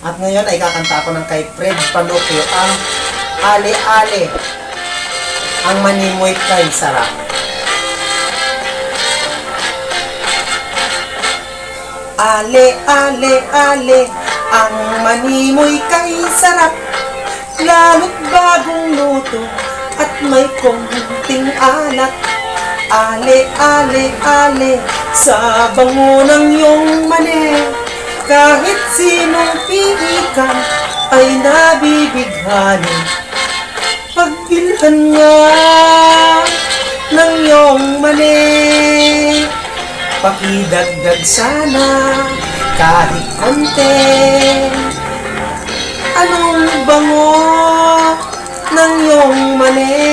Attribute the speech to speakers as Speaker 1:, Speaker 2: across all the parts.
Speaker 1: At ngayon ay kakanta ko ng kay Fred Panopio ang Ale Ale. Ang manimoy kay sarap. Ale, ale, ale, ang manimoy kay sarap Lalo't bagong luto at may konting alat Ale, ale, ale, sa bango ng iyong mani Kahit sinong piikan ay nabibighani Pagbilhan nga ng iyong mani Pakidagdag sana kahit konti. Anong bango ng iyong mani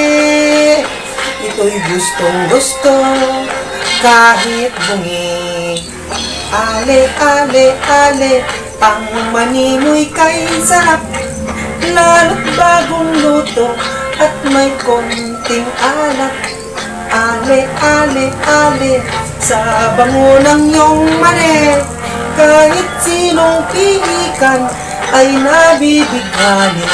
Speaker 1: Ito'y gustong gusto kahit bungi Ale, ale, ale Ang mani mo'y kay sarap. Lalo't bagong luto At may konting alat Ale, ale, ale Sa bango ng iyong mani Kahit sinong pihikan Ay nabibighani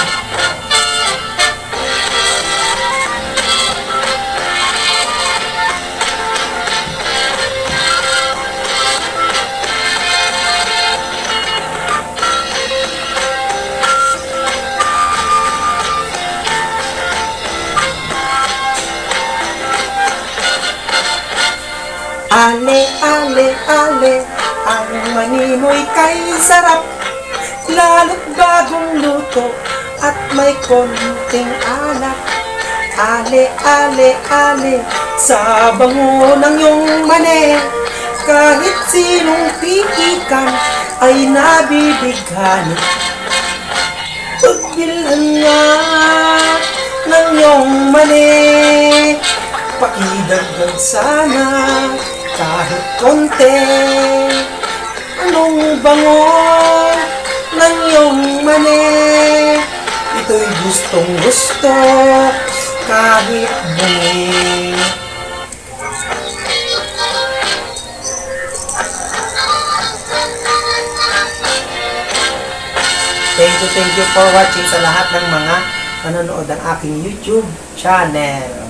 Speaker 1: Ale, ale, ale, ang manimoy kay sarap. Lalo't bagong luto at may konting alat Ale, ale, ale, sa bango ng iyong mani. Kahit sinong piikan ay nabibighani Pagbilhan nga ng iyong mani. Pakidagdag sana kahit konti. Anong bango ng iyong mani? Ito'y gustong gusto kahit bungi Thank you, thank you for watching sa lahat ng mga manonood ng aking YouTube channel.